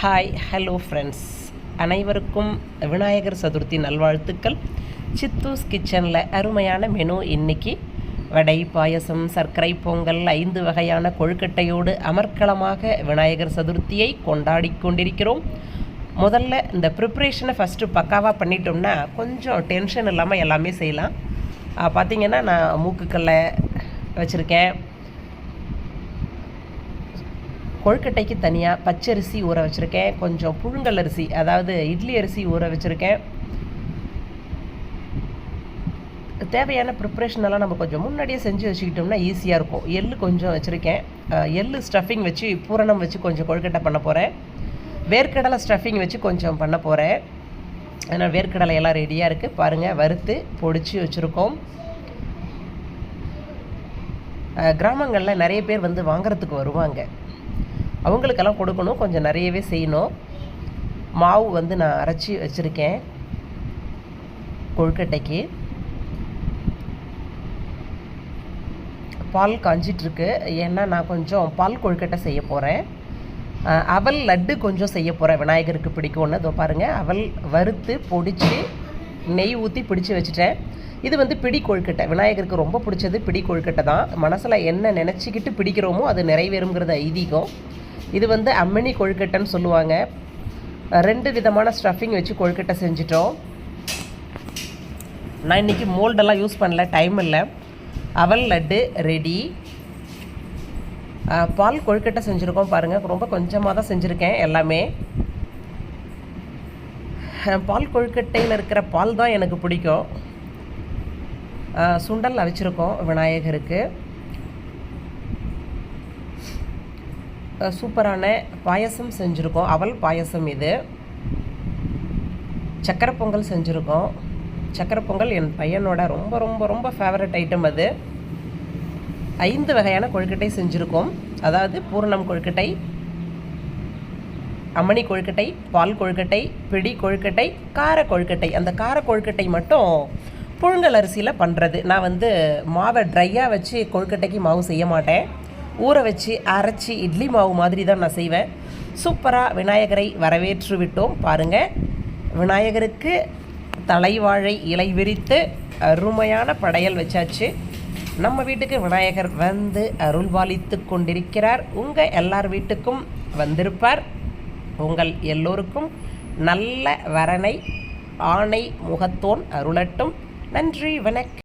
Hi hello friends அனைவருக்கும் விநாயகர் சதுர்த்தி நல்வாழ்த்துக்கள். சித்தூஸ் கிச்சனில் அருமையான மெனு இன்னைக்கு. வடை பாயசம் சர்க்கரை பொங்கல் ஐந்து வகையான கொழுக்கட்டையோடு அமர்க்களமாக விநாயகர் சதுர்த்தியை கொண்டாடி கொண்டிருக்கிறோம். முதல்ல இந்த ப்ரிப்ரேஷனை ஃபஸ்ட்டு பக்காவாக பண்ணிட்டோம்னா கொஞ்சம் டென்ஷன் இல்லாமல் எல்லாமே செய்யலாம். பார்த்திங்கன்னா நான் மூக்குக்கல்ல வச்சுருக்கேன். கொழுக்கட்டைக்கு தனியாக பச்சரிசி ஊற வச்சுருக்கேன். கொஞ்சம் புழுங்கல் அரிசி அதாவது இட்லி அரிசி ஊற வச்சுருக்கேன். தேவையான ப்ரிப்ரேஷன் எல்லாம் நம்ம கொஞ்சம் முன்னாடியே செஞ்சு வச்சுக்கிட்டோம்னா ஈஸியாக இருக்கும். எள்ளு கொஞ்சம் வச்சுருக்கேன். எள்ளு ஸ்டஃபிங் வச்சு பூரணம் வச்சு கொஞ்சம் கொழுக்கட்டை பண்ண போகிறேன் வேர்க்கடலை ஸ்டஃபிங் வச்சு கொஞ்சம் பண்ண போகிறேன் அதனால் வேர்க்கடலை எல்லாம் ரெடியாக இருக்குது பாருங்கள் வறுத்து பொடிச்சு வச்சுருக்கோம். கிராமங்களில் நிறைய பேர் வந்து வாங்குறதுக்கு வருவாங்க. அவங்களுக்கெல்லாம் கொடுக்கணும். கொஞ்சம் நிறையவே செய்யணும். மாவு வந்து நான் அரைச்சி வச்சுருக்கேன். கொழுக்கட்டைக்கு. பால் காஞ்சிட்ருக்கு. ஏன்னா நான் கொஞ்சம் பால் கொழுக்கட்டை செய்ய போகிறேன் அவல் லட்டு கொஞ்சம் செய்ய போகிறேன் விநாயகருக்கு பிடிக்கும்னு. இதோ பாருங்கள் அவல் வறுத்து பொடிச்சு நெய் ஊற்றி பிடிச்சி வச்சுட்டேன். இது வந்து பிடி கொழுக்கட்டை. விநாயகருக்கு ரொம்ப பிடிச்சது பிடி கொழுக்கட்டை தான். மனசில் என்ன நினச்சிக்கிட்டு பிடிக்கிறோமோ அது நிறைவேறுங்கிறது ஐதீகம். இது வந்து அம்மணி கொழுக்கட்டைன்னு சொல்லுவாங்க. ரெண்டு விதமான ஸ்டஃபிங் வச்சு கொழுக்கட்டை செஞ்சிட்டோம். நான் இன்றைக்கி மோல்டெல்லாம் யூஸ் பண்ணல டைம் இல்லை. அவல் லட்டு ரெடி பால் கொழுக்கட்டை செஞ்சுருக்கோம் பாருங்கள் ரொம்ப கொஞ்சமாக தான் செஞ்சுருக்கேன் எல்லாமே. பால் கொழுக்கட்டையில் இருக்கிற பால் தான் எனக்கு பிடிக்கும். சுண்டல் அவிச்சிருக்கோம் விநாயகருக்கு. சூப்பரான பாயசம் செஞ்சுருக்கோம். அவல் பாயசம் இது. சக்கரை பொங்கல் செஞ்சுருக்கோம். சக்கரை பொங்கல் என் பையனோட ரொம்ப ரொம்ப ரொம்ப ஃபேவரட் ஐட்டம் அது. ஐந்து வகையான கொழுக்கட்டை செஞ்சுருக்கோம். அதாவது பூரணம் கொழுக்கட்டை அம்மணி கொழுக்கட்டை பால் கொழுக்கட்டை பிடி கொழுக்கட்டை கார கொழுக்கட்டை. அந்த கார கொழுக்கட்டை மட்டும் புழுங்கல் அரிசியில் பண்ணுறது நான் வந்து மாவை ட்ரையாக வச்சு கொழுக்கட்டைக்கு மாவு செய்ய மாட்டேன். ஊற வச்சு அரைச்சி இட்லி மாவு மாதிரி தான் நான் செய்வேன். சூப்பராக விநாயகரை வரவேற்று விட்டோம். பாருங்கள் விநாயகருக்கு தலைவாழை இலை விரித்து அருமையான படையல் வச்சாச்சு. நம்ம வீட்டுக்கு விநாயகர் வந்து அருள்வாளித்து கொண்டிருக்கிறார். உங்கள் எல்லார் வீட்டுக்கும் வந்திருப்பார். உங்கள் எல்லோருக்கும் நல்ல வரனை ஆணை முகத்தோன் அருளட்டும். நன்றி வணக்கம்.